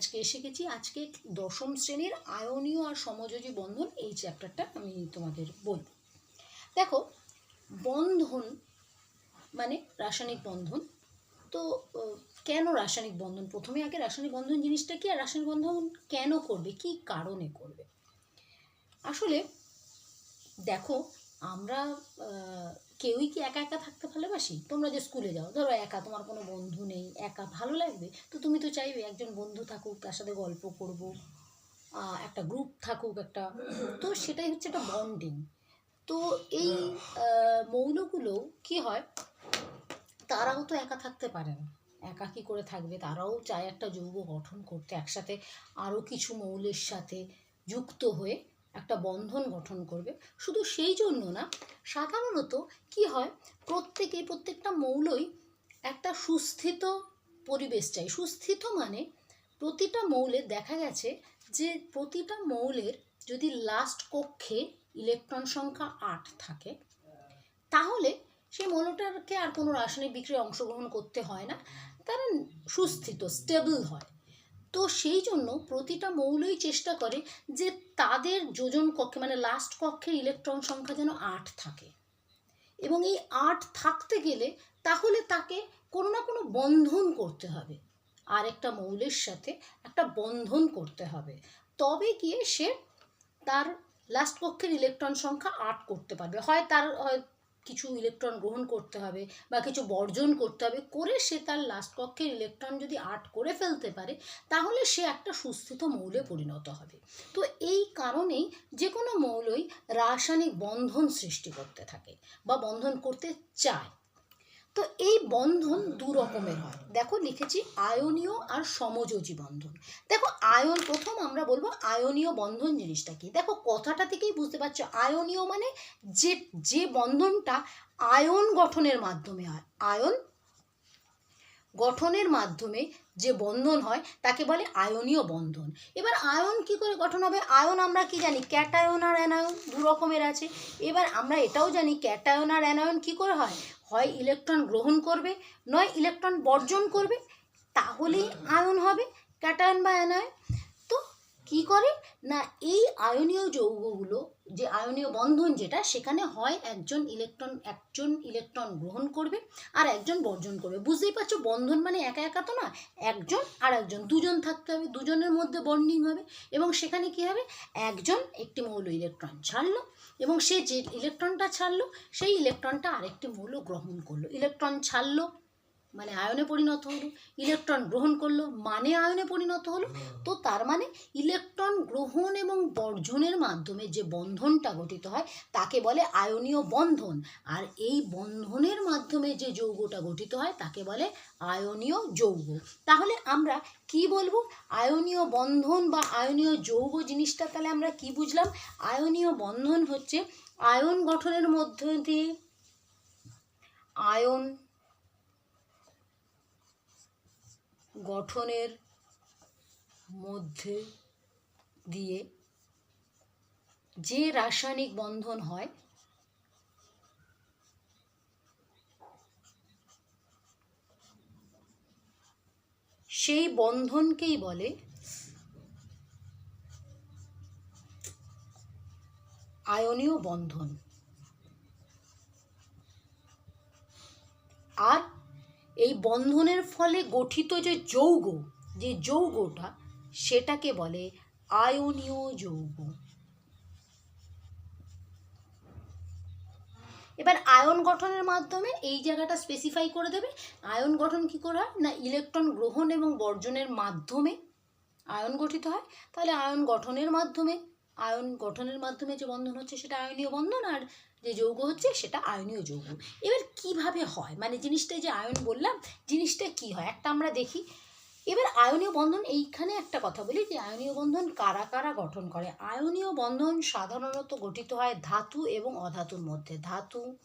আজকে এসে গেছি। আজকে দশম শ্রেণির আয়নীয় আর সমযোজী বন্ধন এই চ্যাপ্টারটা আমি তোমাদের বলব। দেখো, বন্ধন মানে রাসায়নিক বন্ধন। তো কেন রাসায়নিক বন্ধন? প্রথমে আগে রাসায়নিক বন্ধন জিনিসটা কি আর রাসায়নিক বন্ধন কেন করবে? কি কারণে করবে? আসলে দেখো, আমরা কেউই কি একা একা থাকতে ভালোবাসি? তোমরা যে স্কুলে যাও, ধরো একা, তোমার কোনো বন্ধু নেই, একা ভালো লাগবে? তো তুমি তো চাইবে একজন বন্ধু থাকুক, তার সাথে গল্প করব একটা গ্রুপ থাকুক, একটা। তো সেটাই হচ্ছে একটা বন্ডিং তো এই মৌলগুলো কি হয়? তারাও তো একা থাকতে পারে না। একা কী করে থাকবে? তারাও চায় একটা যৌগ গঠন করতে, একসাথে আরও কিছু মৌলের সাথে যুক্ত হয়ে একটা বন্ধন গঠন করবে। শুধু সেই জন্য না, সাধারণত কি হয়, প্রত্যেকে, প্রত্যেকটা মৌলই একটা সুস্থিত পরিবেশ চাই। সুস্থিত মানে প্রতিটা মৌলে দেখা গেছে যে প্রতিটা মৌলের যদি লাস্ট কক্ষে ইলেকট্রন সংখ্যা আট থাকে, তাহলে সেই মৌলটাকে আর কোনো রাসায়নিক বিক্রিয়ায় অংশগ্রহণ করতে হয় না। তারা সুস্থিত স্টেবল হয়। তো সেই জন্য প্রতিটা মৌলই চেষ্টা করে যে তাদের যোজন কক্ষে মানে লাস্ট কক্ষের ইলেকট্রন সংখ্যা যেন আট থাকে। এবং এই আট থাকতে গেলে তাহলে তাকে কোনো না কোনো বন্ধন করতে হবে। আর একটা মৌলের সাথে একটা বন্ধন করতে হবে। তবে গিয়ে সে তার লাস্ট কক্ষের ইলেকট্রন সংখ্যা আট করতে পারবে। হয় তার, হয় কিছু ইলেকট্রন গ্রহণ করতে হবে বা কিছু বর্জন করতে হবে, করে সে তার লাস্ট কক্ষের ইলেকট্রন যদি আট করে ফেলতে পারে, তাহলে সে একটা সুস্থিত মৌলে পরিণত হবে। তো এই কারণেই যে কোনো মৌলই রাসায়নিক বন্ধন সৃষ্টি করতে থাকে বা বন্ধন করতে চায়। তো এই বন্ধন দু রকমের হয়। দেখো লিখেছি আয়নীয় আর সমযোজী বন্ধন। দেখো আয়ন প্রথম আমরা বলব আয়নীয় বন্ধন জিনিসটা কি? দেখো কথাটা থেকেই বুঝতে পারছ, আয়নীয় মানে যে যে বন্ধনটা আয়ন গঠনের মাধ্যমে হয়। আয়ন গঠনের মাধ্যমে যে বন্ধন হয়, তাকে বলে আয়নীয় বন্ধন। এবার আয়ন কি করে গঠন হবে? আয়ন আমরা কি জানি? ক্যাটায়ন আর অ্যানায়ন দু রকমের আছে। এবার আমরা এটাও জানি, ক্যাটায়ন আর অ্যানায়ন কি করে হয়? হয় ইলেকট্রন গ্রহণ করবে, নয় ইলেকট্রন বর্জন করবে, তাহলেই আয়ন হবে, ক্যাটায়ন বা অ্যানায়ন। কি করে? না, এই আয়নীয় যৌগগুলো, যে আয়নীয় বন্ধন যেটা, সেখানে হয় একজন ইলেকট্রন একজন ইলেকট্রন গ্রহণ করবে আর একজন বর্জন করবে। বুঝতেই পারছ, বন্ধন মানে একা একা তো না, একজন আর একজন। দুজন থাকতে হবে, দুজনের মধ্যে বন্ডিং হবে এবং সেখানে কি হবে? একজন একটি মৌল ইলেকট্রন ছাড়লো এবং সে যে ইলেকট্রনটা ছাড়লো, সেই ইলেকট্রনটা আরেকটি মৌল গ্রহণ করল। ইলেকট্রন ছাড়লো মানে আয়নে পরিণত হলো ইলেকট্রন গ্রহণ করল মানে আয়নে পরিণত হলো তো তার মানে ইলেকট্রন গ্রহণ এবং বর্জনের মাধ্যমে যে বন্ধনটা গঠিত হয় তাকে বলে আয়নীয় বন্ধন। আর এই বন্ধনের মাধ্যমে যে যৌগটা গঠিত হয় তাকে বলে আয়নীয় যৌগ। তাহলে আমরা কি বলব? আয়নীয় বন্ধন বা আয়নীয় যৌগ জিনিসটা তাহলে আমরা কি বুঝলাম? আয়নীয় বন্ধন হচ্ছে আয়ন গঠনের মধ্য দিয়ে আয়ন গঠনের মধ্যে দিয়ে যে রাসায়নিক বন্ধন হয় সেই বন্ধনকেই বলে আয়নীয় বন্ধন। আর এই বন্ধনের ফলে গঠিত যে যৌগ, যে যৌগটা, সেটাকে বলে আয়নীয় যৌগ। এবার আয়ন গঠনের মাধ্যমে এই জায়গাটা স্পেসিফাই করে দেবে। আয়ন গঠন কি করে হয়? না ইলেকট্রন গ্রহণ এবং বর্জনের মাধ্যমে আয়ন গঠিত হয়। তাহলে আয়ন গঠনের মাধ্যমে, আয়ন গঠনের মাধ্যমে যে বন্ধন হচ্ছে সেটা আয়নীয় বন্ধন আর যে যৌগ হচ্ছে সেটা আয়নীয় যৌগ। এবার কীভাবে হয়? মানে জিনিসটা যে আয়ন বললাম, জিনিসটা কি হয়? একটা আমরা দেখি। এবার আয়নীয় বন্ধন, এইখানে একটা কথা বলি যে আয়নীয় বন্ধন কারা কারা গঠন করে? আয়নীয় বন্ধন সাধারণত গঠিত হয় ধাতু এবং অধাতুর মধ্যে। ধাতু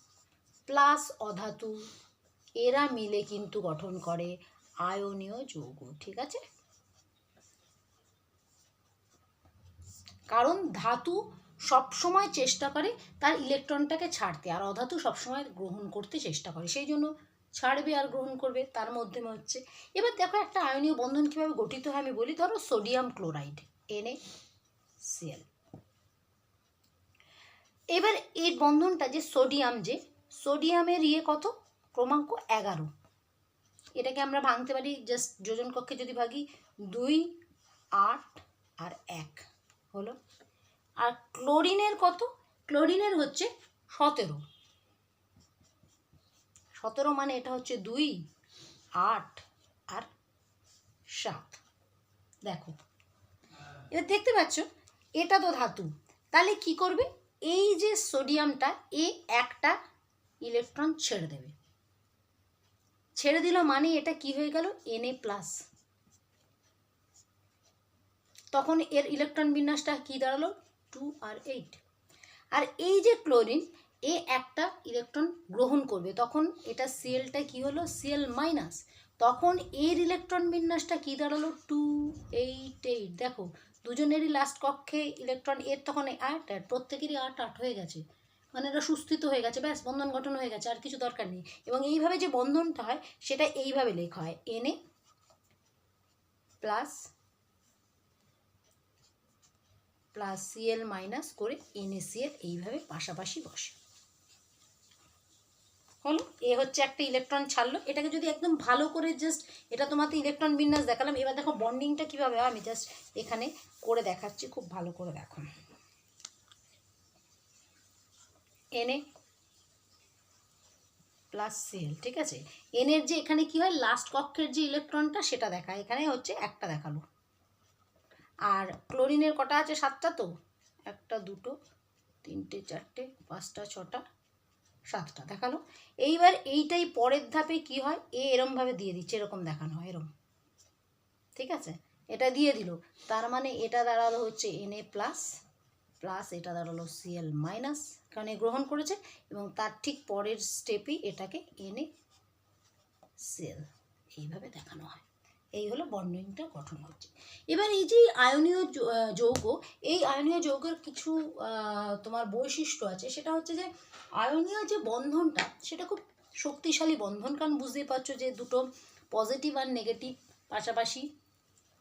প্লাস অধাতু, এরা মিলে কিন্তু গঠন করে আয়নীয় যৌগ, ঠিক আছে? কারণ ধাতু সবসময় চেষ্টা করে তার ইলেকট্রনটাকে ছাড়তে। আর অধাতু সবসময় গ্রহণ করতে চেষ্টা করে। সেই জন্য ছাড়বে আর গ্রহণ করবে, তার মধ্যে হচ্ছে। এবার দেখো একটা আয়নীয় বন্ধন কীভাবে গঠিত হয় আমি বলি। ধরো সোডিয়াম ক্লোরাইড এনে সিএল এবার এই বন্ধনটা যে সোডিয়াম যে, সোডিয়ামের ইয়ে কত? ক্রমাঙ্ক এগারো। এটাকে আমরা ভাঙতে পারি জাস্ট যোজন কক্ষে যদি ভাগি দুই, আট আর এক। হলো আর ক্লোরিনের কত? ক্লোরিনের হচ্ছে সতেরো। সতেরো মানে এটা হচ্ছে দুই, আট আর সাত। দেখো, এবার দেখতে পাচ্ছ, এটা তো ধাতু। তাহলে কি করবে? এই যে সোডিয়ামটা, এ একটা ইলেকট্রন ছেড়ে দেবে। ছেড়ে দিল মানে এটা কি হয়ে গেল? এনএ প্লাস তখন এর ইলেকট্রন বিন্যাসটা কি দাঁড়াল? টু আর এইট। আর এই যে ক্লোরিন, এ একটা ইলেকট্রন গ্রহণ করবে। তখন এটা সিএলটা কি হলো? সিএল মাইনাস তখন এর ইলেকট্রন বিন্যাসটা কি দাঁড়াল? Two, eight eight. দেখো, দুজনেরই লাস্ট কক্ষে ইলেকট্রন, এর তখন আট আট প্রত্যেকেরই আট আট হয়ে গেছে। মানে এটা সুস্থিত হয়ে গেছে, ব্যাস, বন্ধন গঠন হয়ে গেছে, আর কিছু দরকার নেই। এবং এইভাবে যে বন্ধনটা হয়, সেটা এইভাবে লেখা হয়। Na plus plus Cl minus করে এনএসিএল এইভাবে পাশাপাশি বসে। হলো, এ হচ্ছে একটা ইলেকট্রন ছাড়লো। এটাকে যদি একদম ভালো করে জাস্ট এটা তোমাকে ইলেকট্রন বিন্যাস দেখালাম, এবার দেখো বন্ডিংটা কীভাবে হয়, আমি জাস্ট এখানে করে দেখাচ্ছি, খুব ভালো করে দেখো। এনএ প্লাস সেল ঠিক আছে? এনের যে এখানে কি হয় লাস্ট কক্ষের যে ইলেকট্রনটা সেটা দেখায় এখানে হচ্ছে একটা দেখাল। আর ক্লোরিনের কটা আছে? সাতটা তো? একটা, দুটো, তিনটে, চারটে, পাঁচটা, ছটা, সাতটা। দেখাল এইবার এইটাই পরের ধাপে কি হয়? এ এরমভাবে দিয়ে দিচ্ছে, এরকম দেখানো হয়, এরম। ঠিক আছে? এটা দিয়ে দিল। তার মানে এটা দাঁড়াল হচ্ছে এনএ প্লাস প্লাস এটা দাঁড়াল সিএল মাইনাস কারণ এ গ্রহণ করেছে এবং তার ঠিক পরের স্টেপেই এটাকে এনে সেল এইভাবে দেখানো হয়। এই হলো বন্ডিংটা গঠন হচ্ছে এবার এই যে আয়নীয় যৌগ, এই আয়নীয় যৌগের কিছু তোমার বৈশিষ্ট্য আছে। সেটা হচ্ছে যে আয়নীয় যে বন্ধনটা, সেটা খুব শক্তিশালী বন্ধন। কারণ বুঝতেই পারছ যে দুটো পজিটিভ আর নেগেটিভ পাশাপাশি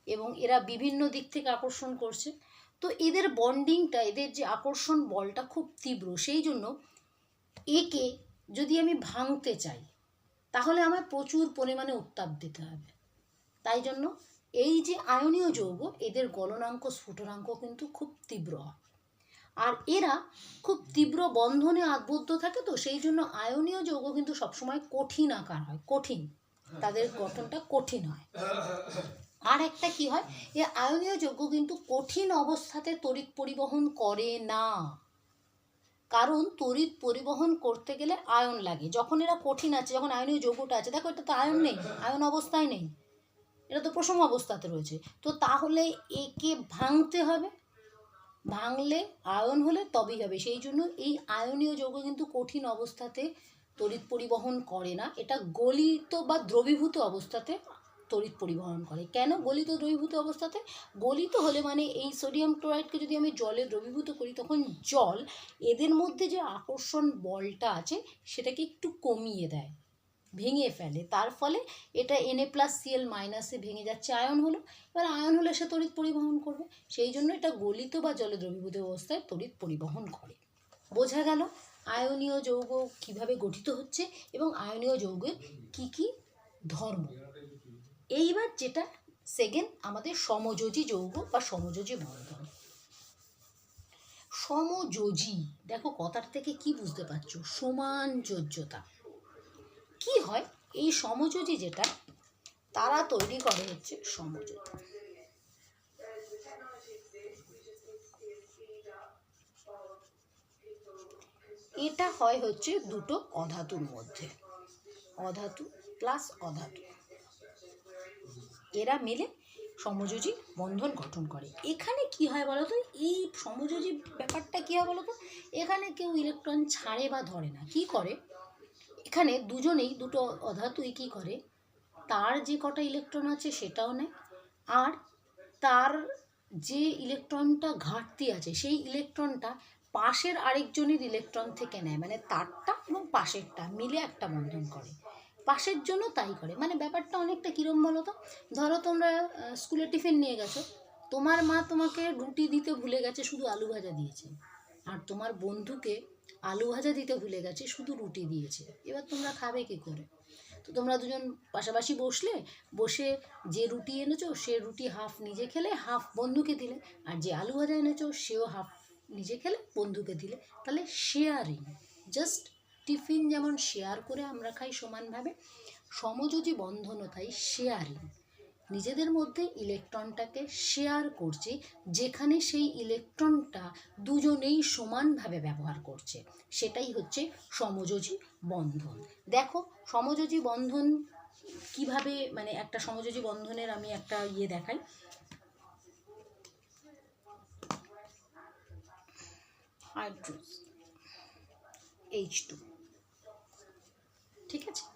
এবং এরা বিভিন্ন দিক থেকে আকর্ষণ করছে। তো এদের বন্ডিংটা, এদের যে আকর্ষণ বলটা খুব তীব্র। সেই জন্য একে যদি আমি ভাঙতে চাই, তাহলে আমার প্রচুর পরিমাণে উত্তাপ দিতে হবে। তাই জন্য এই যে আয়নীয় যৌগ, এদের গলনাঙ্ক, স্ফুটনাঙ্ক কিন্তু খুব তীব্র। হয় আর এরা খুব তীব্র বন্ধনে আবদ্ধ থাকে তো, সেই জন্য আয়নীয় যৌগ কিন্তু সবসময় কঠিন আকার হয়, কঠিন। তাদের গঠনটা কঠিন হয়। আর একটা কি হয়, এ আয়নীয় যৌগ কিন্তু কঠিন অবস্থাতে তড়িৎ পরিবহন করে না। কারণ তড়িৎ পরিবহন করতে গেলে আয়ন লাগে। যখন এরা কঠিন আছে, যখন আয়নীয় যৌগটা আছে, দেখো এটা তো আয়ন নেই, আয়ন অবস্থায় নেই। এটা তো প্রসম অবস্থাতে রয়েছে। তো তাহলে একে ভাঙতে হবে। ভাঙলে আয়ন হলে তবেই হবে। সেই জন্য এই আয়নীয় যৌগ কিন্তু কঠিন অবস্থাতে তড়িৎ পরিবহন করে না। এটা গলিত বা দ্রবীভূত অবস্থাতে তড়িৎ পরিবহন করে। কেন গলিত দ্রবীভূত অবস্থাতে? গলিত হলে মানে এই সোডিয়াম ক্লোরাইডকে যদি আমি জলে দ্রবীভূত করি, তখন জল এদের মধ্যে যে আকর্ষণ বলটা আছে, সেটাকে একটু কমিয়ে দেয়। ভেঙে ফেলে। তার ফলে এটা এনএ প্লাস সিএল মাইনাসে ভেঙে যাচ্ছে। আয়ন হলো, এবার আয়ন হলে সে তড়িৎ পরিবহন করবে। সেই জন্য এটা গলিত বা জলে দ্রবীভূত অবস্থায় তড়িৎ পরিবহন করে। বোঝা গেল আয়নীয় যৌগ কীভাবে গঠিত হচ্ছে এবং আয়নীয় যৌগের কি কি ধর্ম। এইবার যেটা সেকেন্ড আমাদের সমযোজী যৌগ বা সমযোজী বন্ধন। সমযোজী, দেখো কথার থেকে কি বুঝতে পারছ? সমান যোজ্যতা। কি হয়? এই সমযোজী যেটা, তারা তৈরি করে হচ্ছে সমযোজী। এটা হয় হচ্ছে দুটো অধাতুর মধ্যে। অধাতু প্লাস অধাতু। এরা মিলে সমযোজী বন্ধন গঠন করে। এখানে কি হয় বলো তো? এই সমযোজী ব্যাপারটা কী হয় বলো তো? এখানে কেউ ইলেকট্রন ছাড়ে বা ধরে না। কি করে? এখানে দুজনেই দুটো অধাতুই কী করে। তার যে কটা ইলেকট্রন আছে সেটাও নেয়। আর তার যে ইলেকট্রনটা ঘাটতি আছে, সেই ইলেকট্রনটা পাশের আরেকজনের ইলেকট্রন থেকে নেয়। মানে তারটা এবং পাশেরটা মিলে একটা বন্ধন করে। পাশের জন্য তাই করে। মানে ব্যাপারটা অনেকটা কীরম বলো তো ধরো তোমরা স্কুলে টিফিন নিয়ে গেছো। তোমার মা তোমাকে রুটি দিতে ভুলে গেছে, শুধু আলু ভাজা দিয়েছে। আর তোমার বন্ধুকে আলু ভাজা দিতে ভুলে গেছে, শুধু রুটি দিয়েছে। এবার তোমরা খাবে কী করে? তো তোমরা দুজন পাশাপাশি বসলে, বসে যে রুটি এনেছো, সে রুটি হাফ নিজে খেলে হাফ বন্ধুকে দিলে, আর যে আলু ভাজা এনেছো, সেও হাফ নিজে খেলে, বন্ধুকে দিলে। তাহলে শেয়ারিং জাস্ট টিফিন যেমন শেয়ার করে আমরা খাই সমানভাবে, সমযোজী বন্ধনও তাই শেয়ারিং নিজেদের মধ্যে ইলেকট্রনটাকে শেয়ার করছে, যেখানে সেই ইলেকট্রনটা দুজনেই সমানভাবে ব্যবহার করছে। সেটাই হচ্ছে সমযোজী বন্ধন। দেখো, সমযোজী বন্ধন কীভাবে মানে একটা সমযোজী বন্ধনের আমি একটা ইয়ে দেখাই। হাইড্রোজ এইচ টু ঠিক আছে?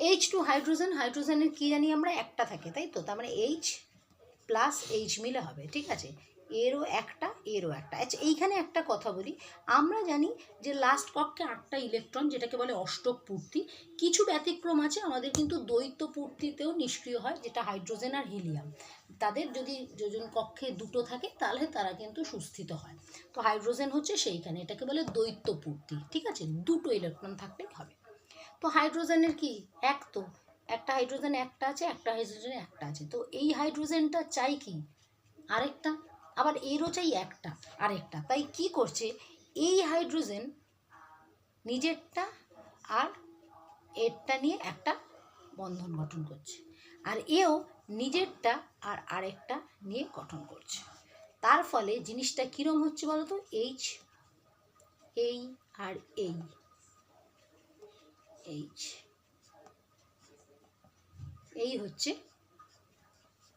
এইচ টু হাইড্রোজেন হাইড্রোজেনের কী জানি আমরা একটা থাকে, তাই তো? তার মানে এইচ প্লাস এইচ মিলে হবে, ঠিক আছে? এরও একটা এরও একটা। আচ্ছা এইখানে একটা কথা বলি। আমরা জানি যে লাস্ট কক্ষে আটটা ইলেকট্রন যেটাকে বলে অষ্টক পূর্তি, কিছু ব্যতিক্রম আছে, আমাদের কিন্তু দ্বৈত পূর্তিতেও নিষ্ক্রিয় হয়, যেটা হাইড্রোজেন আর হিলিয়াম তাদের যদি যোজন কক্ষে দুটো থাকে, তাহলে তারা কিন্তু সুস্থিত হয়। তো হাইড্রোজেন হচ্ছে সেইখানে, এটাকে বলে দ্বৈত পূর্তি, ঠিক আছে? দুটো ইলেকট্রন থাকলেই হবে। তো হাইড্রোজেনের কি? এক তো। একটা হাইড্রোজেন একটা আছে, একটা হাইড্রোজেন একটা আছে। তো এই হাইড্রোজেনটা চাই কি? আরেকটা? আবার এরও চাই একটা, আরেকটা। তাই কি করছে? এই হাইড্রোজেন নিজেরটা আর এরটা নিয়ে একটা বন্ধন গঠন করছে। আর এও নিজেরটা আর আরেকটা নিয়ে গঠন করছে। তার ফলে জিনিসটা কীরম হচ্ছে বলো তো এইচ এই আর এই এইচ এই হচ্ছে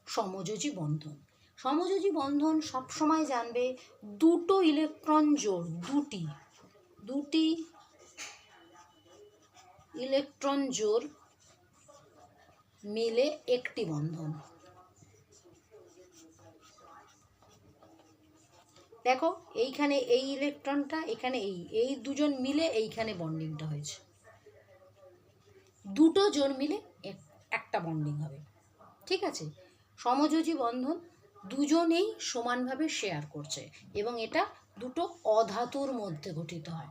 সমযোজী বন্ধন। সমযোজী বন্ধন সবসময় জানবে দুটো ইলেকট্রন জোড়, দুটি। দুটি ইলেকট্রন জোড় মিলে একটি বন্ধন। দেখো, এইখানে এই ইলেকট্রনটা এখানে এই এই দুজন মিলে এইখানে বন্ডিংটা হয়েছে। দুটো জোর মিলে এক- একটা বন্ডিং হবে। ঠিক আছে? সমযোজী বন্ধন দুজনেই সমানভাবে শেয়ার করছে এবং এটা দুটো অধাতুর মধ্যে গঠিত হয়।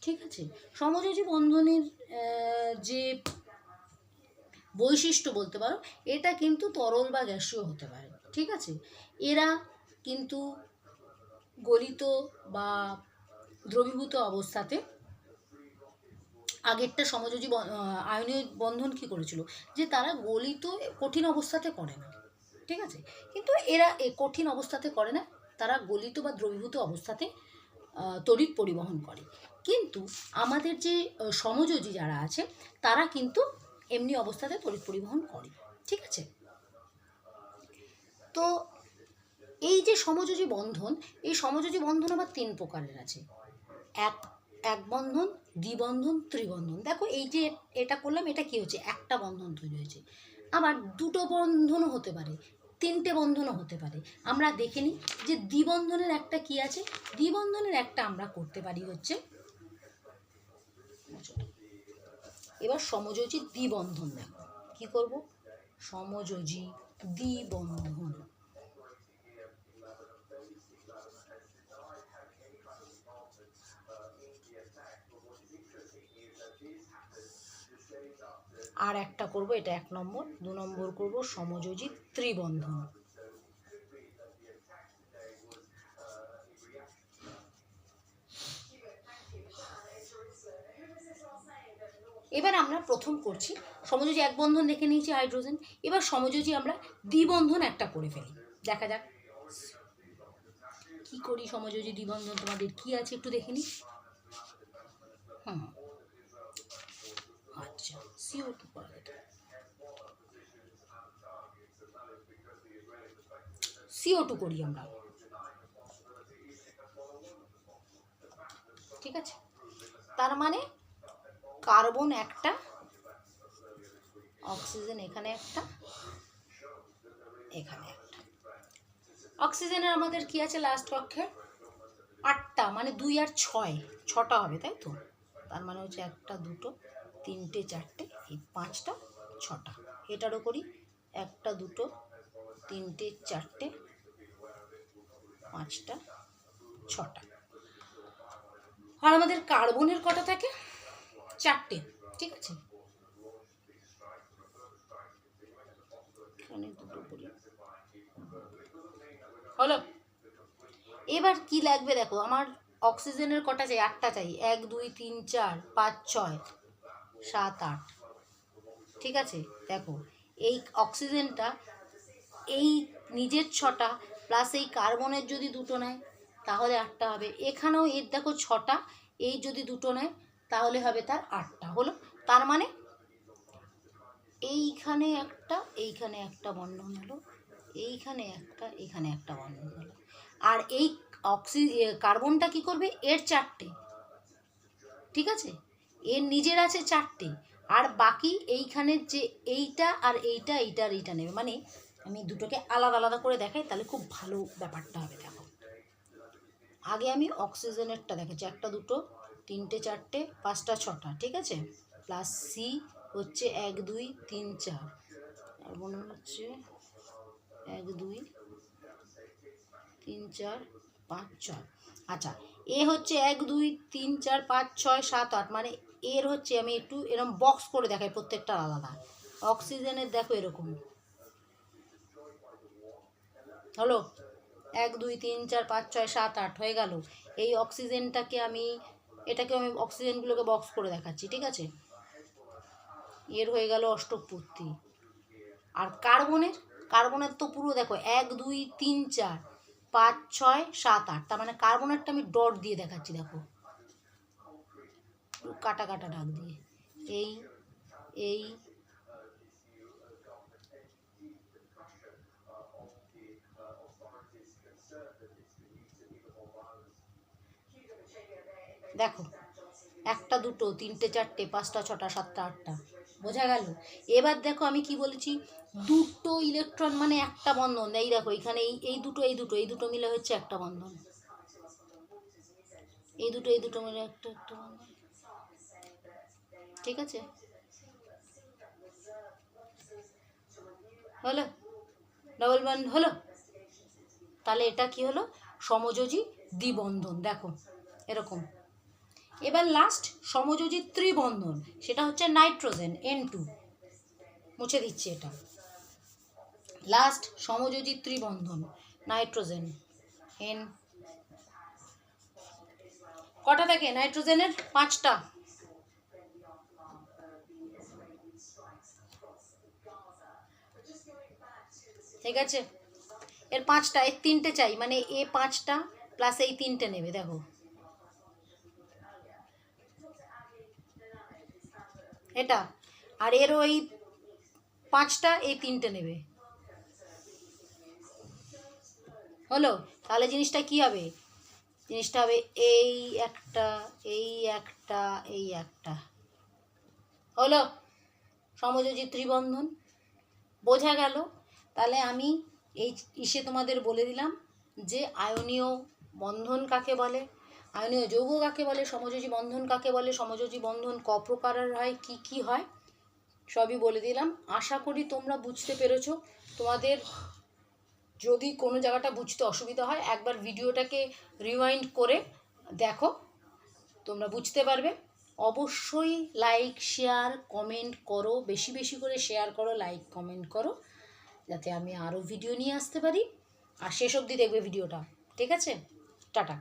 ঠিক আছে? সমযোজী বন্ধনের যে বৈশিষ্ট্য বলতে পারো, এটা কিন্তু তরল বা গ্যাসীয় হতে পারে। ঠিক আছে? এরা কিন্তু গলিত বা দ্রবীভূত অবস্থাতে আগেরটা সমযোজী আয়নীয় বন্ধন কি করেছিল? যে তারা গলিত কঠিন অবস্থাতে করে না, ঠিক আছে? কিন্তু এরা এ কঠিন অবস্থাতে করে না, তারা গলিত বা দ্রবীভূত অবস্থাতে তড়িৎ পরিবহন করে। কিন্তু আমাদের যে সমযোজী যারা আছে, তারা কিন্তু এমনি অবস্থাতে তড়িৎ পরিবহন করে, ঠিক আছে? তো এই যে সমযোজী বন্ধন, এই সমযোজী বন্ধন আবার তিন প্রকারের আছে। এক এক বন্ধন দ্বিবন্ধন ত্রিবন্ধন। দেখো এই যে এটা করলাম, এটা কি হচ্ছে? একটা বন্ধন তৈরি হয়েছে। আবার দুটো বন্ধনও হতে পারে, তিনটে বন্ধনও হতে পারে। আমরা দেখে নিই যে দ্বিবন্ধনের একটা কি আছে? দ্বিবন্ধনের একটা আমরা করতে পারি হচ্ছে, এবার সমযোজী দ্বিবন্ধন দেখো। কি করব? সমযোজী দ্বিবন্ধন আর একটা করব, এটা এক নম্বর, দু নম্বর করব সমযোজী ত্রিবন্ধন। এবার আমরা প্রথম করছি, সমযোজী এক বন্ধন দেখে নিয়েছি হাইড্রোজেন, এবার সমযোজী আমরা দ্বিবন্ধন একটা করে ফেলি। দেখা যাক। কি করি সমযোজী দ্বিবন্ধন? তোমাদের কি আছে একটু দেখে নিই। হুম। সিও টু করা যেত টু করি আমরা। ঠিক আছে? তার মানে কার্বন একটা, অক্সিজেন এখানে একটা এখানে একটা। অক্সিজেনের আমাদের কি আছে লাস্ট কক্ষে? আটটা মানে দুই আর ছয়, ছটা হবে, তাই তো? তার মানে হচ্ছে একটা, দুটো, তিনটে, চারটে। এই পাঁচটা, ছটা। এটারও করি একটা, দুটো, তিনটে, চারটে, পাঁচটা, ছটা। আর আমাদের কার্বনের কটা থাকে? চারটে, ঠিক আছে? এখানে দুটো করি হলো। এবার কি লাগবে দেখো, আমার অক্সিজেনের কটা চাই? আটটা চাই। এক, দুই, তিন, চার, পাঁচ, ছয়, সাত, আট। ঠিক আছে? দেখো, এই অক্সিজেনটা এই নিজের ছটা প্লাস এই কার্বনের যদি দুটো নেয়, তাহলে আটটা হবে। এখানেও এর দেখো ছটা, এই যদি দুটো নেয়, তাহলে হবে তার আটটা। হলো? তার মানে এইখানে একটা এইখানে একটা বন্ধন হলো, এইখানে একটা, এখানে একটা বন্ধন হলো। আর এই অক্সি কার্বনটা কি করবে? এর চারটে। ঠিক আছে? এর নিজের আছে চারটে। আর বাকি এইখানের যে এইটা আর এইটা এইটা আর এইটা নেবে। মানে আমি দুটোকে আলাদা আলাদা করে দেখাই, তাহলে খুব ভালো ব্যাপারটা হবে, দেখো। আগে আমি অক্সিজেনেরটা দেখাচ্ছি, একটা, দুটো, তিনটে, চারটে, পাঁচটা, ছটা, ঠিক আছে? প্লাস সি হচ্ছে এক, দুই, তিন, চার। মনে হচ্ছে এক, দুই, তিন, চার, পাঁচ, ছয়। আচ্ছা এ হচ্ছে এক, দুই, তিন, চার, পাঁচ, ছয়, সাত, আট মানে এর হচ্ছে আমি একটু এরকম বক্স করে দেখাই, প্রত্যেকটা আলাদা। অক্সিজেনের দেখো এরকম। হলো? এক, দুই, তিন, চার, পাঁচ, ছয়, সাত, আট, হয়ে গেল। এই অক্সিজেনটাকে আমি, এটাকে আমি অক্সিজেনগুলোকে বক্স করে দেখাচ্ছি, ঠিক আছে? এর হয়ে গেল অষ্টপূর্তি। আর কার্বনের? কার্বনের তো পুরো দেখো, এক, দুই, তিন, চার, পাঁচ, ছয়, সাত, আট। তার মানে কার্বনেরটা আমি ডট দিয়ে দেখাচ্ছি, দেখো। কাটা কাটা ডাক দিয়ে, এই এই। দেখো, একটা, দুটো, তিনটে, চারটে, পাঁচটা, ছটা, সাতটা, আটটা, বোঝা গেল? এবার দেখো আমি কি বলেছি, দুটো ইলেকট্রন মানে একটা বন্ধন। এই দেখো, এখানে এই এই দুটো এই দুটো এই দুটো মিলে হচ্ছে একটা বন্ধন। এই দুটো এই দুটো মিলে একটা একটা বন্ধন। ঠিক আছে? হলো? ডবল বন্ড হলো? তাহলে এটা কি হলো? সমযোজী দ্বিবন্ধন, দেখো, এরকম। এবার লাস্ট সমযোজী ত্রিবন্ধন, সেটা হচ্ছে নাইট্রোজেন এন টু মুছে দিচ্ছি এটা। লাস্ট সমযোজী ত্রিবন্ধন, নাইট্রোজেন এন কটা থাকে নাইট্রোজেনের পাঁচটা। ঠিক আছে? এর পাঁচটা, এর তিনটে চাই মানে এ পাঁচটা প্লাস এই তিনটে নেবে, দেখো। এটা? আর এর ওই পাঁচটা, এই তিনটে নেবে। হলো? তাহলে জিনিসটা কি হবে? জিনিসটা হবে এই একটা এই একটা এই একটা। হলো? সমযোজী ত্রিবন্ধন। বোঝা গেল? তাহলে আমি এই ইসে তোমাদের বলে দিলাম যে আয়নীয় বন্ধন কাকে বলে? আয়নীয় যৌগ কাকে বলে? সমযোজী বন্ধন কাকে বলে? সমযোজী বন্ধন ক প্রকারের হয়? কি কি হয়? সবই বলে দিলাম। আশা করি তোমরা বুঝতে পেরেছ। তোমাদের যদি কোনো জায়গাটা বুঝতে অসুবিধা হয়, একবার ভিডিওটাকে রিওয়াইন্ড করে দেখো। তোমরা বুঝতে পারবে। অবশ্যই লাইক শেয়ার কমেন্ট করো। বেশি বেশি করে শেয়ার করো লাইক কমেন্ট করো। যাতে আমি আরও ভিডিও নিয়ে আসতে পারি। আর শেষ অবধি দেখবে ভিডিওটা ঠিক আছে? টাটা।